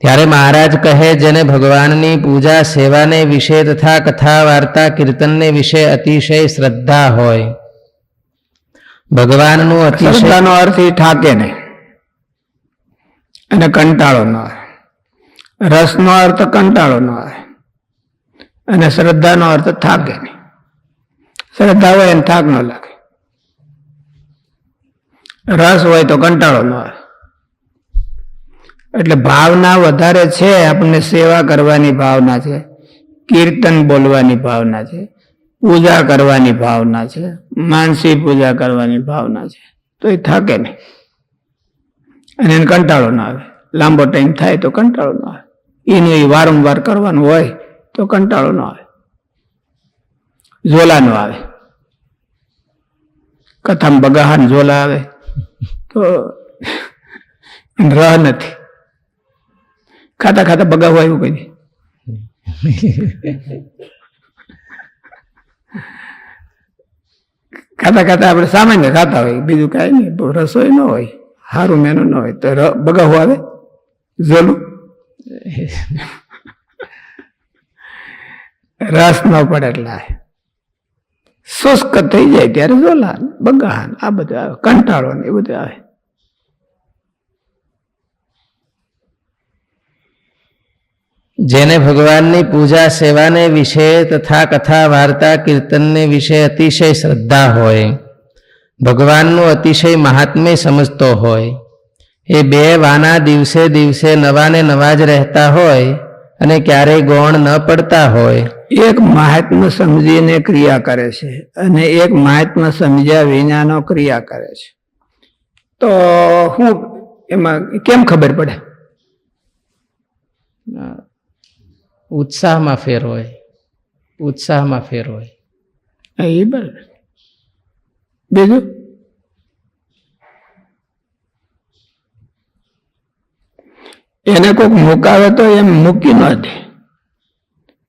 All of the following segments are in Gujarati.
ત્યારે મહારાજ કહે, જેને ભગવાનની પૂજા, સેવાને વિશે તથા કથા વાર્તા કીર્તનને વિશે અતિશય શ્રદ્ધા હોય. ભગવાનનું અતિશય શ્રદ્ધાનો અર્થ એ થાકે નહીં. અને કંટાળો ન આવે રસનો અર્થ કંટાળો ન આવે અને શ્રદ્ધાનો અર્થ થાકે નહીં. શ્રદ્ધા હોય એને થાક ન લાગે. રસ હોય તો કંટાળો ન આવે એટલે ભાવના વધારે છે, આપણને સેવા કરવાની ભાવના છે, કીર્તન બોલવાની ભાવના છે, પૂજા કરવાની ભાવના છે, માનસી પૂજા કરવાની ભાવના છે. તો એ થાકે નહીં. અને એને કંટાળો ના આવે. લાંબો ટાઈમ થાય તો કંટાળો ના આવે. એનું એ વારંવાર કરવાનું હોય તો કંટાળો ન આવે. ઝોલા નો આવે. કથામાં બગાહાન ઝોલા આવે. તો રહ નથી. ખાતા ખાતા બગાવું આવ્યું કઈ ખાતા ખાતા આપણે સામાન્ય ખાતા હોય, બીજું કાંઈ નહીં રસોઈ ન હોય સારું મેનુ ન હોય, તો બગાવું આવે? ઝોલું? રસ ન પડે એટલે શુષ્ક થઈ જાય ત્યારે ઝોલા બગાહાન, આ બધું આવે, કંટાળો ને એ બધું આવે. જેને ભગવાનની પૂજા સેવાને વિશે તથા કથા વાર્તા કીર્તનને વિશે અતિશય શ્રદ્ધા હોય. ભગવાનનું અતિશય મહાત્મ્ય સમજતો હોય. એ બે વાના દિવસે દિવસે નવાને નવા જ રહેતા હોય અને ક્યારેય ગૌણ ન પડતા હોય. એક મહાત્મ સમજીને ક્રિયા કરે છે અને એક મહાત્મ સમજ્યા વિનાનો ક્રિયા કરે છે. તો હું એમાં કેમ ખબર પડે? ઉત્સાહમાં ફેર હોય ઉત્સાહમાં ફેર હોય. એ બરાબર. બીજું? એને કોઈક મુકાવે તો એમ મૂકી ન દે.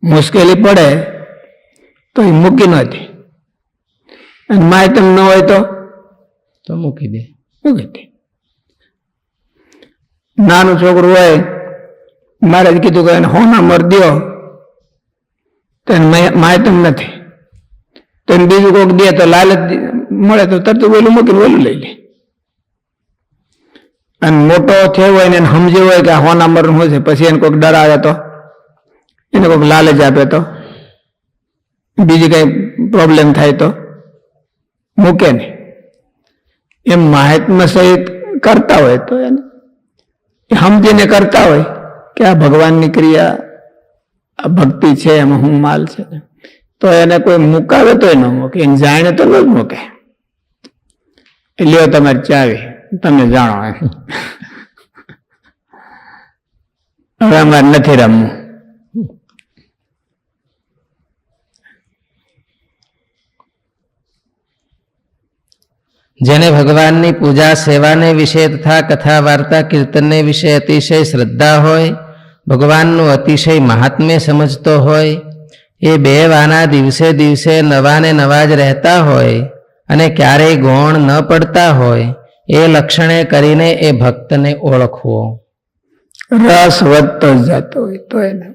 મુશ્કેલી પડે તો એ મૂકી ન દે. અને માહિતી ન હોય તો? તો મૂકી દે. મૂકી દે. નાનું છોકરું હોય મારે કીધું કે એને હોના મર દ્યો. તો એને માહિતી નથી. તો બીજું કોઈક દે તો લાલચ મળે તો તરત ઓલું મૂકીને ઓલું લઈ લે. અને મોટો થયો હોય ને સમજ્યો હોય કે આ હોના મરણ હોય છે, પછી એને કોઈક ડરાવે તો, એને કોઈક લાલચ આપે તો, બીજી કઈ પ્રોબ્લેમ થાય તો, મૂકે નહીં એમ મહાત્મા સહિત કરતા હોય તો એને. સમજીને કરતા હોય. કે આ ભગવાનની ક્રિયા, આ ભક્તિ છે, એમાં હું માલ છે. તો એને કોઈ મુકાવે તો ન મૂકે, એને જાણે તો ન જ મૂકે લ્યો તમારી ચાવી, તમે જાણો એમ. હવે અમારે નથી રમવું. જેને ભગવાનની પૂજા, સેવાને વિશે તથા કથા, વાર્તા, કીર્તનને વિશે અતિશય શ્રદ્ધા હોય ભગવાનનું અતિશય મહાત્મ્ય સમજતો હોય એ બે વાના દિવસે દિવસે નવાને નવા જ રહેતા હોય અને ક્યારેય ગૌણ ન પડતા હોય એ લક્ષણે કરીને એ ભક્તને ઓળખવો. રસ વધતો જતો હોય તો એને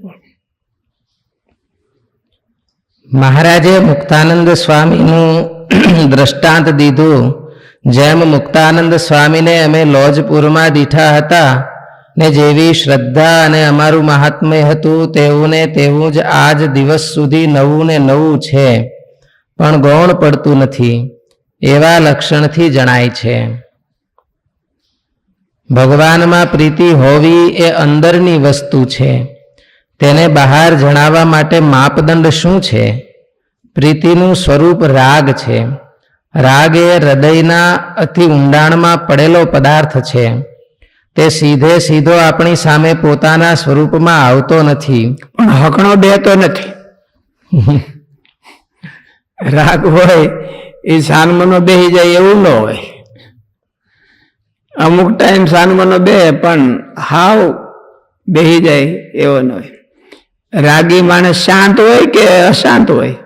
મહારાજે મુક્તાનંદ સ્વામીનું દ્રષ્ટાંત દીધું. જેમ મુક્તાનંદ સ્વામીને અમે લોજપુરમાં દીઠા હતા ને જેવી શ્રદ્ધા અને અમારું મહાત્મ્ય હતું તેવું ને તેવું જ આજ દિવસ સુધી નવું ને નવું છે. પણ ગૌણ પડતું નથી, એવા લક્ષણથી જણાય છે. ભગવાનમાં પ્રીતિ હોવી એ અંદરની વસ્તુ છે. તેને બહાર જણાવવા માટે માપદંડ શું છે? પ્રીતિનું સ્વરૂપ રાગ છે. રાગ એ હૃદયના અતિ ઊંડાણમાં પડેલો પદાર્થ છે. તે સીધે સીધો આપણી સામે પોતાના સ્વરૂપમાં આવતો નથી. પણ હકણો બેહતો નથી. રાગ હોય એ સાનમનો બેહી જાય એવું ન હોય. અમુક ટાઈમ સાનમનો બે પણ હાવ બેહી જાય એવો ન હોય. રાગી માણસ શાંત હોય કે અશાંત હોય?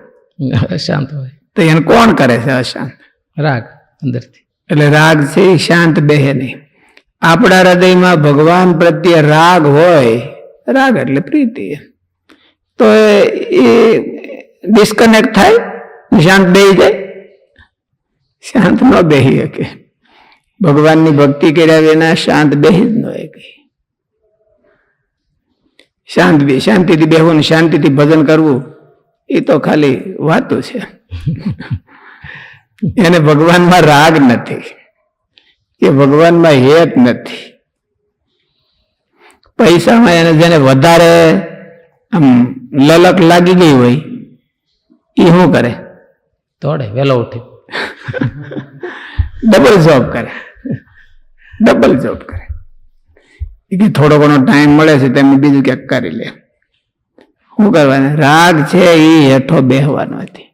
અશાંત હોય. તો એને કોણ કરે છે અશાંત? રાગ અંદરથી. એટલે રાગથી શાંત બેહે નહીં. આપણા હૃદયમાં ભગવાન પ્રત્યે રાગ હોય, રાગ એટલે પ્રીતિ. તો એ ડિસ્કનેક્ટ થાય, શાંત બેહી જાય. શાંત ન બેહી શકે. ભગવાનની ભક્તિ કર્યા વિના શાંત બેહી જ ન શાંત બી, શાંતિથી બેહવું શાંતિથી ભજન કરવું, એ તો ખાલી વાતો છે. એને ભગવાનમાં રાગ નથી. કે ભગવાનમાં હેત નથી. પૈસામાં એને જેને વધારે આમ લલક લાગી ગઈ હોય એ શું કરે? તોડે વહેલો ઉઠે. ડબલ જોબ કરે. ડબલ જોબ કરે. એ કે થોડો ઘણો ટાઈમ મળે છે તેમ બીજું ક્યાંક કરી લે. શું કરવાનું? રાગ છે એ હેઠો બેહવાનો હતી.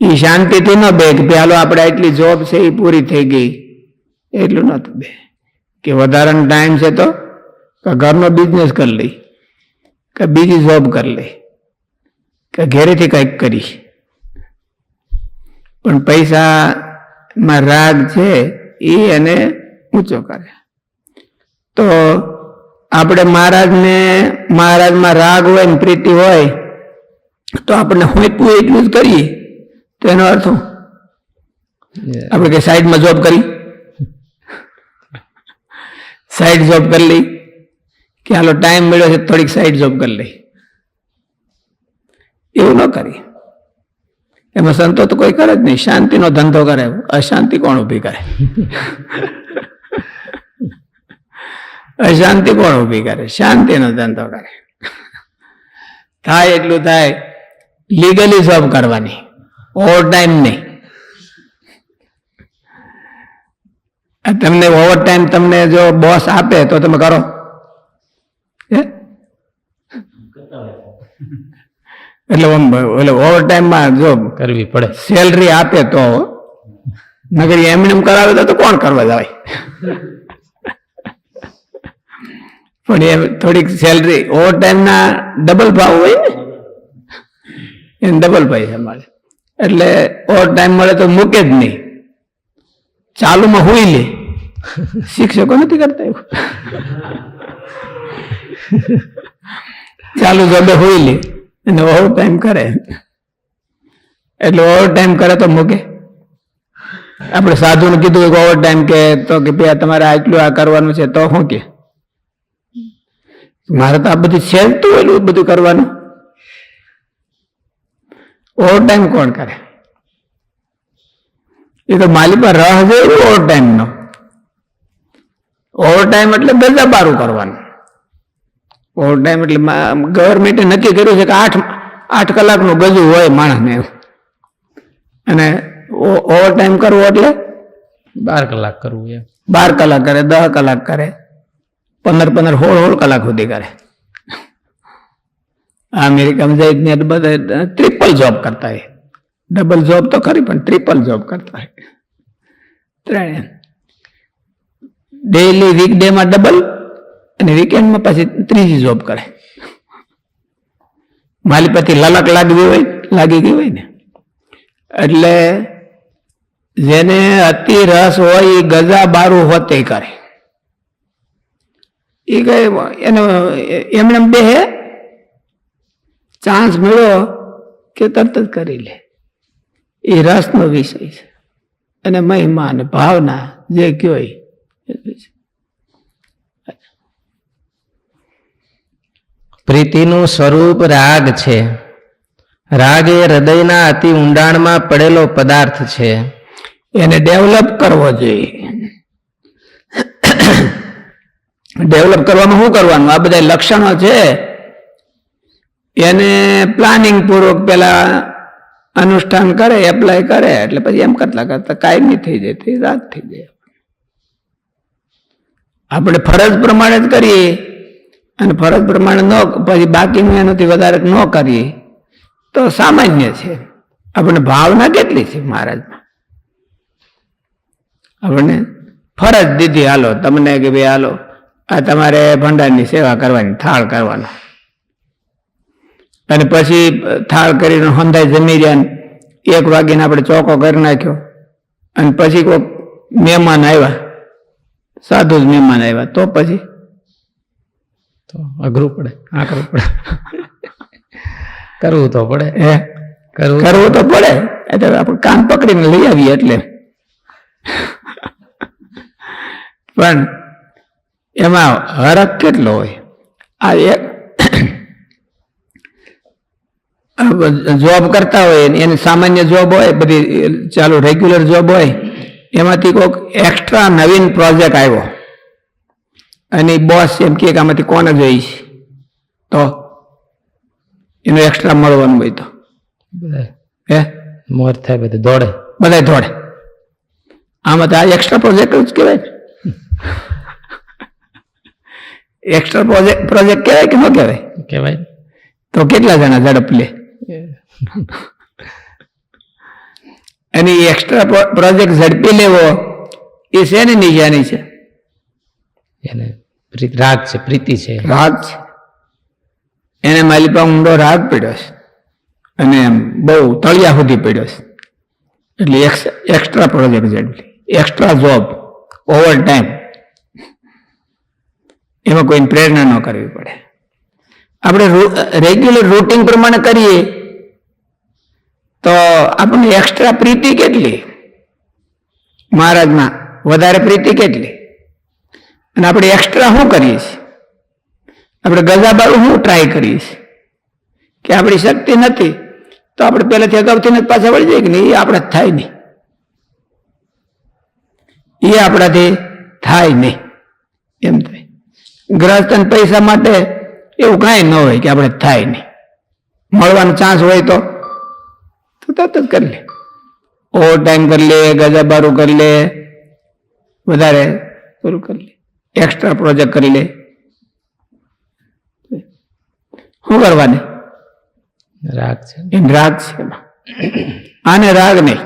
એ શાંતિથી ન બે કે ચાલો આપણે આટલી જોબ છે એ પૂરી થઈ ગઈ. એટલું નહોતું બે. કે વધારાનો ટાઈમ છે તો કે ઘરનો બિઝનેસ કરી લઈ કે બીજી જોબ કરી લઈ કે ઘેરેથી કંઈક કરી પણ પૈસામાં રાગ છે એ એને ઊંચો કરે. તો આપણે મહારાજને મહારાજમાં રાગ હોય ને પ્રીતિ હોય તો આપણને હોઈપું એટલું જ કરીએ. તો એનો અર્થ આપણે કે સાઈડમાં જોબ કરી. સાઈડ જોબ કરી લઈ કે હાલો ટાઈમ મળ્યો છે, થોડીક સાઈડ જોબ કરી લઈ. એવું ન કરી એમાં સંતો તો કોઈ કરે જ નહીં. શાંતિનો ધંધો કરે. અશાંતિ કોણ ઊભી કરે? અશાંતિ કોણ ઊભી કરે? શાંતિનો ધંધો કરે. થાય એટલું થાય. લીગલી જોબ કરવાની. ઓવર ટાઈમ નહીં. તમને ઓવર ટાઈમ તમને જો બોસ આપે તો તમે કરો. હે? એટલે ઓમ એટલે ઓવર ટાઈમમાં જો કરવી પડે. સેલરી આપે તો નગર એમને એમ કરાવે તો- તો કોણ કરવા જાય? પણ એ થોડીક સેલરી ઓવર ટાઈમના ડબલ ભાવ હોય ને? એને ડબલ પૈસા મળે એટલે ઓવર ટાઈમ મળે તો મૂકે જ નહીં. ચાલુમાં હોય લે. શિક્ષકો નથી કરતા એવું? ચાલુ જોબે હોય લે. અને ઓવર ટાઈમ કરે. એટલે ઓવર ટાઈમ કરે તો મૂકે. આપણે સાધુને કીધું કે ઓવર ટાઈમ કે તો કે ભાઈ તમારે આટલું આ કરવાનું છે તો શું કે. મારે તો આ બધું છેલતું એટલું બધું કરવાનું. ઓવર ટાઈમ કોણ કરે? એ તો માલી પર રહ છે ઓવર ટાઈમનો ઓવર ટાઈમ એટલે ગજા બારું કરવાનું. ઓવર ટાઈમ એટલે ગવર્મેન્ટે નક્કી કર્યું છે કે આઠ આઠ કલાકનું ગજું હોય માણસને અને ઓવર ટાઈમ કરવો એટલે? બાર કલાક કરવું એમ. બાર કલાક કરે દસ કલાક કરે પંદર પંદર સોળ સોળ કલાક સુધી કરે. આ અમેરિકામાં જઈને બધા ટ્રિપલ જોબ કરતા હોય. ડબલ જોબ તો ખરી, પણ ટ્રિપલ જોબ કરતા હોય. ત્રણે. ડેલી ડેમાં ડબલ અને વીકેન્ડમાં પછી ત્રીજી જોબ કરે. માલી પછી લલક લાગવી હોય, લાગી ગઈ હોય ને. એટલે જેને અતિ રસ હોય એ ગજા બારું હોતે કરે. એ કઈ એનો, એમણે એમ બે ચાન્સ મળ્યો કે તરત જ કરી લે. એ રસનો વિષય છે. અને મહિમા અને ભાવના જે કયો પ્રીતિનું સ્વરૂપ રાગ છે. રાગ એ હૃદયના અતિ ઊંડાણમાં પડેલો પદાર્થ છે. એને ડેવલપ કરવો જોઈએ. ડેવલપ કરવામાં શું કરવાનું? આ બધા લક્ષણો છે. એને પ્લાનિંગ પૂર્વક પેલા અનુષ્ઠાન કરે એપ્લાય કરે, એટલે પછી એમ કરતા કરતા કાયમી થઈ જાય, તે રાત થઈ જાય. આપણે ફરજ પ્રમાણે જ કરીએ અને ફરજ પ્રમાણે ન પછી બાકીનું એનાથી વધારે ન કરીએ, તો સામાન્ય છે. આપણે ભાવના કેટલી છે મહારાજમાં? આપણને ફરજ દીધી, હાલો, તમને કે ભાઈ, હાલો, આ તમારે ભંડારની સેવા કરવાની, થાળ કરવાનો. અને પછી થાળ કરીને હંધાઈ જમી રહ્યા એક વાગીને આપણે ચોકો કરી નાખ્યો. અને પછી કોઈક મહેમાન આવ્યા. સાધુ જ મહેમાન આવ્યા. તો પછી? તો અઘરું પડે. આ કરવું પડે. કરવું તો પડે. હે? કરવું કરવું તો પડે. એટલે આપણે કાન પકડીને લઈ આવીએ એટલે. પણ એમાં હરખ કેટલો હોય? આ એક જોબ કરતા હોય એની સામાન્ય જોબ હોય બધી ચાલુ રેગ્યુલર જોબ હોય એમાંથી કોઈક એક્સ્ટ્રા નવીન પ્રોજેક્ટ આવ્યો. અને બોસ એમ કે આમાંથી કોને જોઈશ? તો એનું એક્સ્ટ્રા મળવાનું હોય તો. હે? મોર થાય બધું દોડે. બધા દોડે. આમાં તો આ એક્સ્ટ્રા પ્રોજેક્ટ જ કહેવાય. એક્સ્ટ્રા પ્રોજેક્ટ પ્રોજેક્ટ કહેવાય કે ન કહેવાય? કહેવાય. તો કેટલા જણા ઝડપ લે? અને એક્સ્ટ્રા પ્રોજેક્ટ ઝડપી લેવો એ શેની નિશાની છે? એને રાગ છે પ્રીતિ છે. રાગ છે. એને પાસે ઊંડો રાગ પડ્યો છે. અને બહુ તળિયા સુધી પડ્યો છે. એટલે એક્સ્ટ્રા પ્રોજેક્ટ ઝડપી. એક્સ્ટ્રા જોબ ઓવર ટાઈમ એમાં કોઈને પ્રેરણા ન કરવી પડે. આપણે રેગ્યુલર રૂટીન પ્રમાણે કરીએ તો આપણને એક્સ્ટ્રા પ્રીતિ કેટલી? મહારાજમાં વધારે પ્રીતિ કેટલી? અને આપણે એક્સ્ટ્રા શું કરીએ આપણે ગજાબાળું શું ટ્રાય કરીએ કે આપણી શક્તિ નથી, તો આપણે પહેલાથી અગાઉથી જ પાછા વળી જઈએ કે નહીં? એ આપણે થાય નહીં. એ આપણાથી થાય નહીં. એમ થાય. ગ્રહસ્થન પૈસા માટે એવું કાંઈ ન હોય કે આપણે થાય નહીં. મળવાનો ચાન્સ હોય તો તરત જ કરી લે. ઓવર ટાઈમ કરી લે ગજાબારું કરી લે વધારે પૂરું કરી લે. એક્સ્ટ્રા પ્રોજેક્ટ કરી લે. શું કરવાને? રાગ છે. એમ રાગ છે આને રાગ નહીં.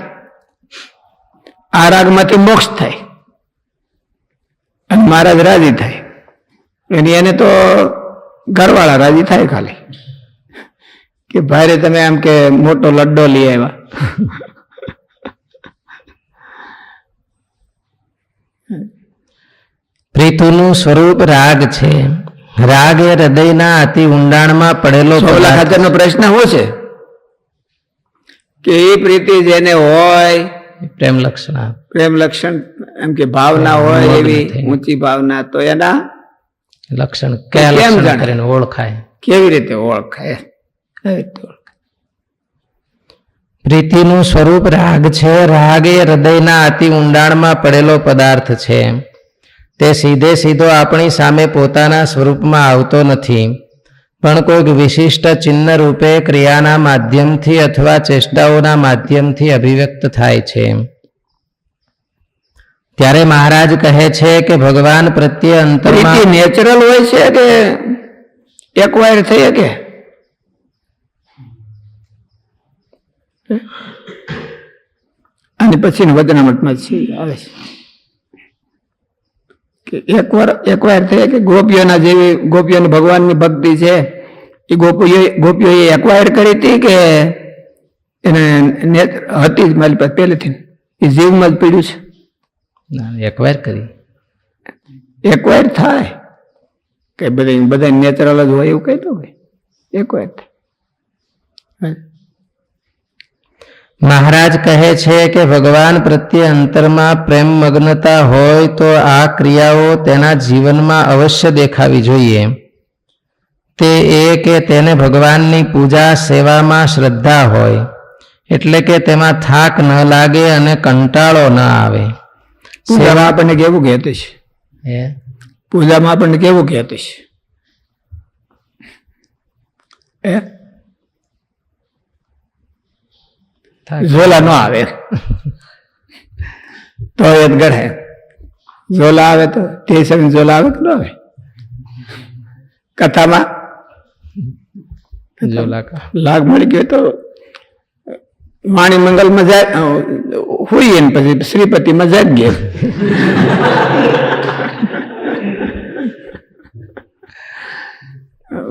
આ રાગમાંથી મોક્ષ થાય. અને મહારાજ રાજી થાય. એની એને તો ઘરવાળા રાજી થાય ખાલી. કે ભાઈ તમે આમ કે મોટો લડ્ડો લઈ આવ્યા. પ્રીતુનું સ્વરૂપ રાગ છે. રાગ એ હૃદયના અતિ ઊંડાણમાં પડેલો સોલા ખાતરનો પ્રશ્ન શું છે? કે એ પ્રીતિ જેને હોય પ્રેમ લક્ષણ પ્રેમ લક્ષણ એમ કે ભાવના હોય એવી ઊંચી ભાવના તો એના? લક્ષણ કેમ ઓળખાય? કેવી રીતે ઓળખાય? પ્રીતિનું સ્વરૂપ રાગ છે રાગ એ હૃદયના અતિ ઊંડાણમાં પડેલો પદાર્થ છે. તે સીધે સીધો આપણી સામે પોતાના સ્વરૂપમાં આવતો નથી. પણ કોઈક વિશિષ્ટ ચિહ્ન રૂપે ક્રિયાના માધ્યમથી અથવા ચેષ્ટાઓના માધ્યમથી અભિવ્યક્ત થાય છે. ત્યારે મહારાજ કહે છે કે ભગવાન પ્રત્યે અંતર અંતરમાં નેચરલ હોય છે કે એકવાયર થઈ શકે? અને પછી વદનામતમાં છે આવે છે. કે એકવાર એકવાર થયા કે ગોપીઓના જેવી ગોપીઓની ભગવાનની ભક્તિ છે એ ગોપીઓ ગોપીઓએ એકવાયર કરી હતી કે એને નેત્ર હતી જ મારી પાસે પહેલેથી. એ જીવમાં જ પીડ્યું છે. એક્વાયર કરી. એક્વાયર થાય. કે બધા બધા નેચરલ જ હોય એવું કઈ તો હોય એકવાર થાય. મહારાજ કહે છે કે ભગવાન પ્રત્યે અંતરમાં પ્રેમ મગ્નતા હોય તો આ ક્રિયાઓ તેના જીવનમાં અવશ્ય દેખાવી જોઈએ. તે એ કે તેને ભગવાનની પૂજા સેવામાં શ્રદ્ધા હોય એટલે કે તેમાં થાક ન લાગે અને કંટાળો ન આવે. સેવા આપણને કેવું કહેતું છે? પૂજામાં આપણને કેવું કહેતું છે એ થાક. ઝોલા ન આવે. તો એ ગઢે ઝોલા આવે તો તે સમય ઝોલા આવે કે ન આવે? કથામાં. લાગ મળી ગયો તો વાણી મંગલમાં જાય હોય ને પછી શ્રીપતિમાં ગયો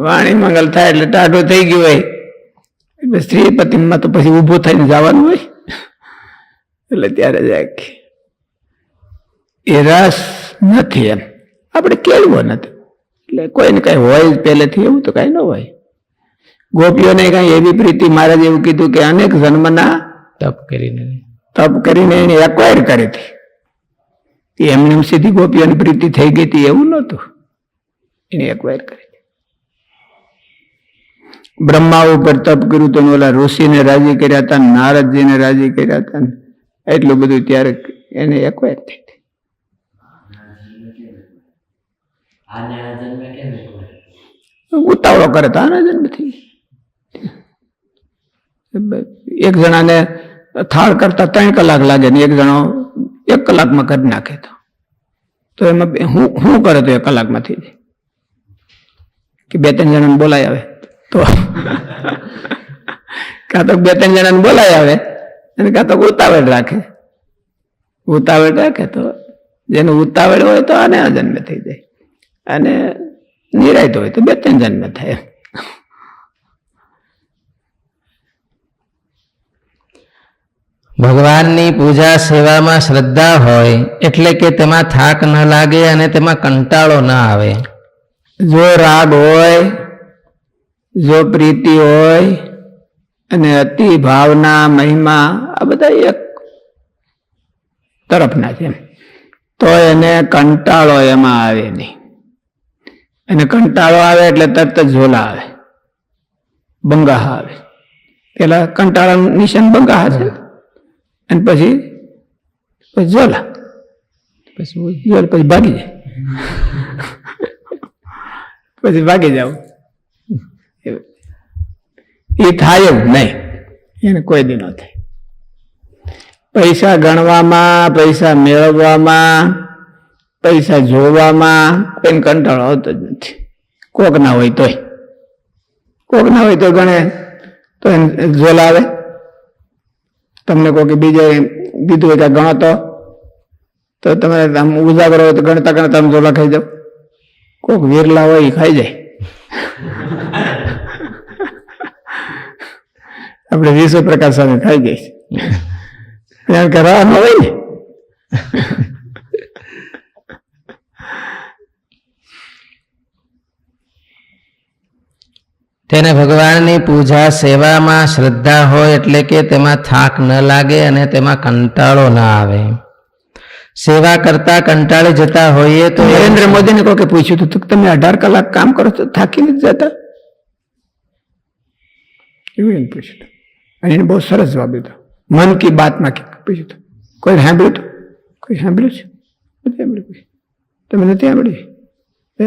વાણી મંગલ થાય એટલે ટાઢો થઈ ગયો હોય. એટલે શ્રીપતિમાં તો પછી ઊભું થઈને જવાનું હોય. એટલે ત્યારે જાય એ રસ નથી એમ. આપણે કેળવો નથી. એટલે કોઈને કઈ હોય પહેલેથી એવું તો કઈ ન હોય. ગોપીઓને કઈ એવી પ્રીતિ મહારાજ એવું કીધું કે અનેક જન્મના તપ કરીને તપ કરીને એને એક્વાયર કરી હતી. એમને એમ સીધી ગોપીઓની પ્રીતિ થઈ ગઈ હતી એવું નહોતું. એને એક્વાયર કરી. બ્રહ્મા ઉપર તપ કર્યું તો ઓલા ઋષિને રાજી કર્યા હતા નારદજીને રાજી કર્યા હતા એટલું બધું ત્યારે એને એક્વાયર થઈ હતી? ઉતાવળો કરે તો આના જન્મથી એક જણાને થાળ કરતા ત્રણ કલાક લાગે ને એક જણો એક કલાકમાં કરી નાખે તો. તો એમાં હું હું શું કરે તો એક કલાકમાં થઈ જાય. કે બે ત્રણ જણાને બોલાય આવે. તો કાં તો બે ત્રણ જણાને બોલાય આવે અને કાં તો ઉતાવળ રાખે. ઉતાવળ રાખે તો જેનું ઉતાવળ હોય તો આને આ જન્મ થઈ જાય. અને નિરાયત હોય તો બે ત્રણ જન્મ થાય. ભગવાનની પૂજા સેવામાં શ્રદ્ધા હોય એટલે કે તેમાં થાક ન લાગે અને તેમાં કંટાળો ન આવે. જો રાગ હોય જો પ્રીતિ હોય અને અતિ ભાવના મહિમા આ બધા એક તરફના છે તો એને કંટાળો એમાં આવે નહીં. અને કંટાળો આવે એટલે તરત જ ઝોલા આવે. બંગાહ આવે. પેલા કંટાળા નિશાન બંગાહ છે અને પછી પછી ઝોલા. પછી ઝોલ પછી ભાગી જાય. પછી ભાગી જાવ. એ થાય જ નહીં. એને કોઈ દી ન થાય. પૈસા ગણવામાં, પૈસા મેળવવામાં, પૈસા જોવામાં કોઈને કંટાળો આવતો જ નથી. કોક ના હોય તોય. કોક ના હોય તો ગણે, તો એને ઝોલ આવે તમને કોઈ બીજે દીધું હોય કે ગણો તો તો તમે આમ ઉજાગરો હોય તો ગણતા ગણતા આમ ઝોલા ખાઈ જાવ કોક વિરલા હોય એ ખાઈ જાય. આપણે વિશ્વ પ્રકાશ સામે ખાઈ જઈશ. કારણ કરવા ને. તેને ભગવાનની પૂજા સેવામાં શ્રદ્ધા હોય એટલે કે તેમાં થાક ન લાગે અને તેમાં કંટાળો ના આવે. સેવા કરતા કંટાળી જતા હોઈએ તો નરેન્દ્ર મોદીને કોકે પૂછ્યું હતું કે તમે અઢાર કલાક કામ કરો છો થાકી નથી જતા? એવું પૂછ્યું અને એને બહુ સરસ જવાબ દીધો. મન કી બાતમાં કી- પૂછ્યું હતું. કોઈ સાંભળ્યું હતું? કોઈ સાંભળ્યું છે? નથી સાંભળ્યું. તમે નથી સાંભળ્યું? હે?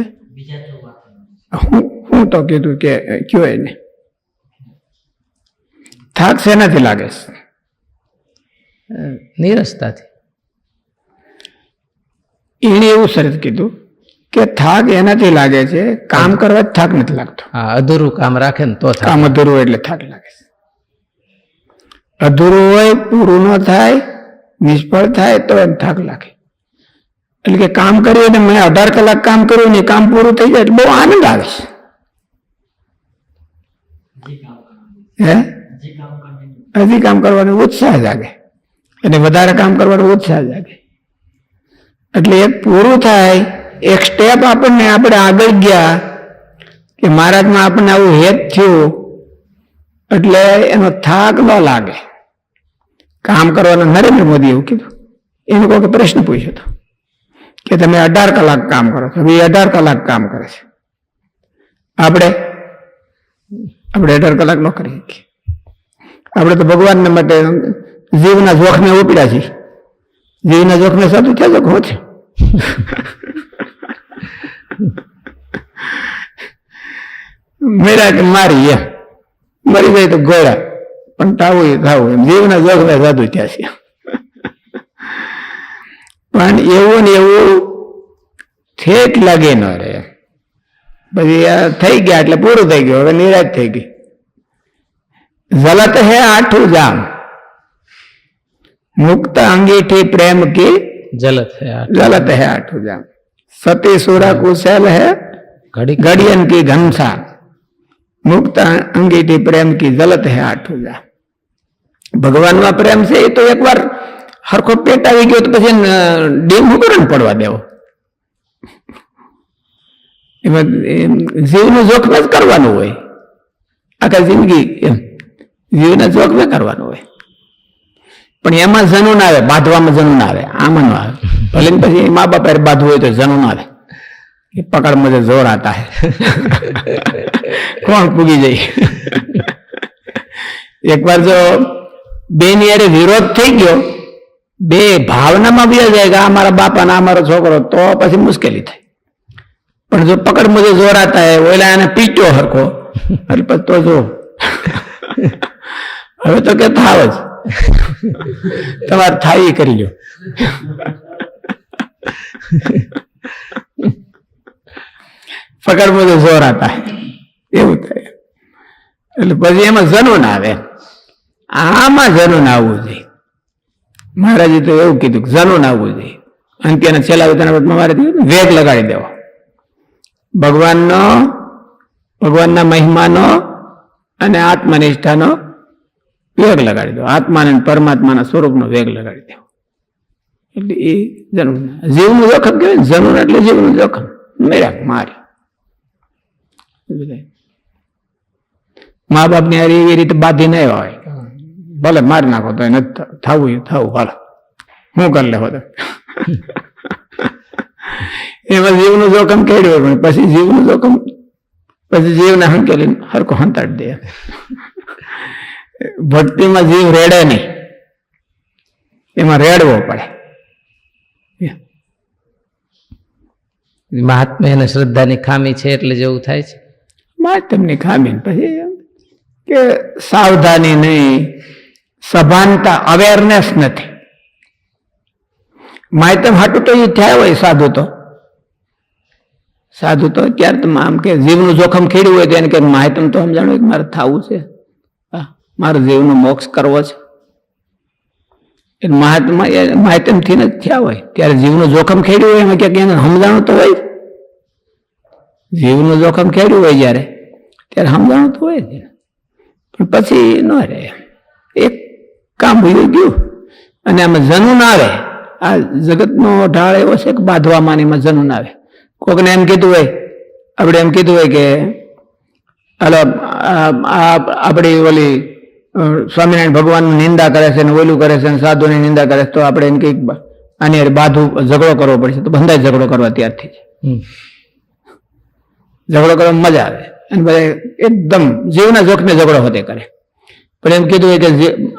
હું હું તો કીધું કે કયો એને? થાક શેનાથી લાગે છે? નીરસતાથી. એણે એવું સરસ કીધું કે થાક એનાથી લાગે છે કામ કરવા થાક નથી લાગતો. હા અધૂરું કામ રાખે ને તો કામ અધૂરું એટલે થાક લાગે છે. અધૂરું હોય, પૂરું ન થાય, નિષ્ફળ થાય, તો એમ થાક લાગે. એટલે કે કામ કર્યું એટલે મેં અઢાર કલાક કામ કર્યું ને કામ પૂરું થઈ જાય એટલે બહુ આનંદ આવે છે. હે? હજી કામ કરવાનું ઉત્સાહ જાગે. અને વધારે કામ કરવાનો ઉત્સાહ જાગે. એટલે એક પૂરું થાય, એક સ્ટેપ આપણને આપણે આગળ ગયા કે મહારાજમાં આપણને આવું હેત થયું, એટલે એનો થાક ન લાગે. કામ કરવાના નરેન્દ્ર મોદી એવું કીધું. એને કોઈ પ્રશ્ન પૂછ્યો હતો કે તમે અઢાર કલાક કામ કરો છો. એ અઢાર કલાક કામ કરે છે. આપણે આપણે અઢાર કલાક ન કરી શકીએ. આપણે તો ભગવાનના માટે જીવના જોખમે ઉપડ્યા છીએ. જીવના જોખમે સાચું ક્યાં જોખમ છે? મેરા કે મારી એમ. મરી જાય તો ગોળા. પણ તાવું એ થાવું એમ જીવના જોખમે સાધુ થયા છે પણ એવું ને એવું ઠેઠ લાગે ન રહે પછી આ થઈ ગયા એટલે પૂરું થઈ ગયું હવે નિરાશ થઈ ગઈ જલત હે આઠું જામ મુક્ત અંગીઠી પ્રેમ की જલત છે આ जलत है आठू जाम सती सुरा कुशल है ઘડી गड़ियन की घनसा मुक्त अंगीठी प्रेम की जलत है आठू जाम ભગવાનમાં પ્રેમ છે એ તો એકવાર હરખો પેટ આવી ગયો તો પછી ડેમ હું પડવા દેવો એમાં જીવનું જોખમ જ કરવાનું હોય. આખા જિંદગી જીવના જોખમે કરવાનું હોય. પણ એમાં જનૂન આવે, બાંધવામાં જનૂન આવે, આમાં આવે. ભલે પછી મા બાપ બાંધવું હોય તો જનૂન આવે. એ પકડ મજે જોર આતા હે. કોણ પૂગી જાય? એકવાર જો બે ની હારે વિરોધ થઈ ગયો, બે ભાવનામાં બી જાય કે આ મારા બાપા ને આ મારો છોકરો, તો પછી મુશ્કેલી થાય. પણ જો પકડ મુજબ જોરાતા હે ઓલા એને પીટ્યો હરખો એટલે પછી તો જો. હવે તો કે થાવ જ. તમારે થાય કરી લ્યો. પકડ મુજબ જોરાતા એવું થાય. એટલે પછી એમાં જનૂન આવે. આમાં જરૂર આવવું જોઈએ. મહારાજે તો એવું કીધું કે જનૂન આવવું જોઈએ. અંત્યના છેલ્લા વિધાન મારે કીધું, વેગ લગાડી દેવો. ભગવાનનો, ભગવાનના મહિમાનો અને આત્મનિષ્ઠાનો વેગ લગાડી દો આત્માને પરમાત્માના સ્વરૂપનો વેગ લગાડી દેવો. એટલે એ જરૂર જીવનું જોખમ કહેવાય ને જનૂન એટલે જીવનું જોખમ. મેળા મારી. મા બાપને હારી એવી રીતે બાધી નહીં હોય. ભલે મારી નાખો તો એને થવું થવું હાલો. હું કરી લેવો તો. એમાં જીવનું જોખમ કેડ્યું પણ પછી જીવનું જોખમ પછી જીવને હંકેલી હરકો હંતાડી દે. ભક્તિમાં જીવ રેડે નહીં. એમાં રેડવો પડે. મહાત્મા અને શ્રદ્ધાની ખામી છે એટલે જેવું થાય છે? મહાત્મની ખામી પછી કે સાવધાની નહીં. સભાનતા અવેરનેસ નથી. માયતમ હાટું તો એ થયા હોય સાધુ તો. સાધુ તો ક્યારે આમ કે જીવનું જોખમ ખેડ્યું હોય તો એને કે માહિતમ તો સમજાણું કે મારે થવું છે. મારે જીવનો મોક્ષ કરવો છે. એ મહાત્મા એ માહિતમથી જ થયા હોય. ત્યારે જીવનું જોખમ ખેડ્યું હોય એમાં ક્યાંક એને સમજાણું તો હોય. જીવનું જોખમ ખેડ્યું હોય જ્યારે, ત્યારે સમજાણું તો હોય પણ પછી ન રહે. એક કામ ભૂલી ગયું. અને આમાં જનુન આવે આ જગતનો ઢાળ એવો છે કે બાંધવામાં એમાં જનુન આવે કોકને એમ કીધું હોય આપણે એમ કીધું હોય કે હાલો આપણી ઓલી સ્વામિનારાયણ ભગવાનની નિંદા કરે છે ને ઓલું કરે છે ને સાધુની નિંદા કરે છે તો આપણે એમ કંઈક આની બાધુ ઝઘડો કરવો પડશે. તો બંધાય ઝઘડો કરવા ત્યારથી. ઝઘડો કરવામાં મજા આવે. અને બધા એકદમ જીવના જોખમે ઝઘડો હોતે કરે. પણ એમ કીધું હોય કે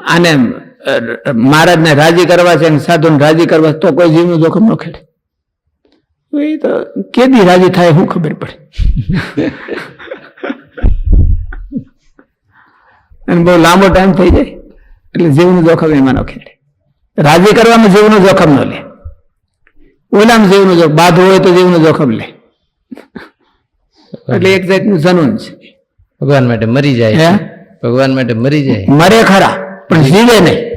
આને મહારાજને રાજી કરવા છે અને સાધુને રાજી કરવા તો કોઈ જીવનું જોખમ ન ખેડે. એ તો કેદી રાજી થાય શું ખબર પડે. અને બહુ લાંબો ટાઈમ થઈ જાય એટલે જીવનું જોખમ એમાં ન ખેડે. રાજી કરવામાં જીવનું જોખમ ન લે. ઓલામાં જીવનું જોખમ બાધું હોય તો જીવનું જોખમ લે. એટલે એક જાતનું જનૂન છે. ભગવાન માટે મરી જાય હે? ભગવાન માટે મરી જાય. મરે ખરા, પણ જીવે નહીં.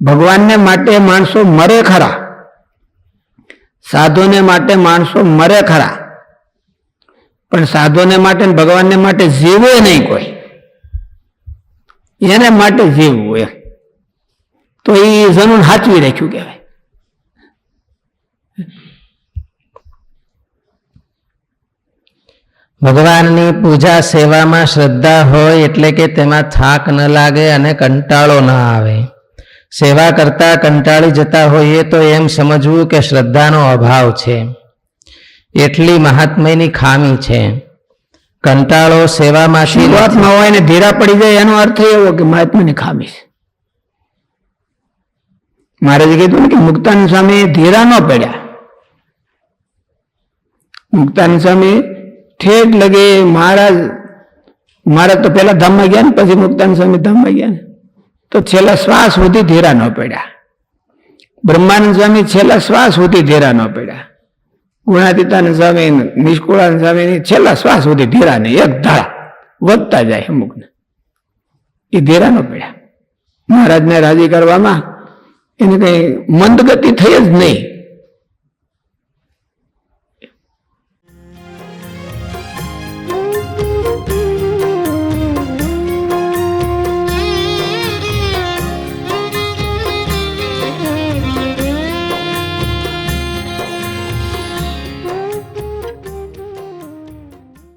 ભગવાનને માટે માણસો મરે ખરા. સાધુને માટે માણસો મરે ખરા. પણ સાધુને માટે ભગવાનને માટે જીવે નહીં કોઈ. એને માટે જીવવું એ તો એ જમીન હાચવી રાખ્યું કહેવાય. ભગવાનની પૂજા સેવામાં શ્રદ્ધા હોય એટલે કે તેમાં થાક ન લાગે અને કંટાળો ન આવે. સેવા કરતા કંટાળી જતા હોઈએ તો એમ સમજવું કે શ્રદ્ધાનો અભાવ છે. એટલી મહાત્મયની ખામી છે. કંટાળો સેવામાંથી શરૂઆતમાં હોય ને ધીરા પડી જાય એનો અર્થ એવો કે મહાત્માની ખામી છે. મહારાજે કીધું ને કે મુક્તાન સ્વામી ધીરા ન પડ્યા. મુક્તાન સ્વામી ઠેઠ લગે, મહારાજ મહારાજ તો પેલા ધામમાં ગયા ને, પછી મુક્તાન સ્વામી ધામમાં ગયા ને. તો છેલ્લા શ્વાસ સુધી ધીરા ન પડ્યા. બ્રહ્માનંદ સ્વામી છેલ્લા શ્વાસ સુધી ધીરા ન પડ્યા. ગુણાતીતાનંદ સ્વામી, નિષ્કુળાનંદ સ્વામી છેલ્લા શ્વાસ સુધી ધીરા નહીં એક ધારા વધતા જાય અમુકને. એ ધીરા ન પડ્યા. મહારાજને રાજી કરવામાં એને કઈ મંદગતિ થઈ જ નહીં.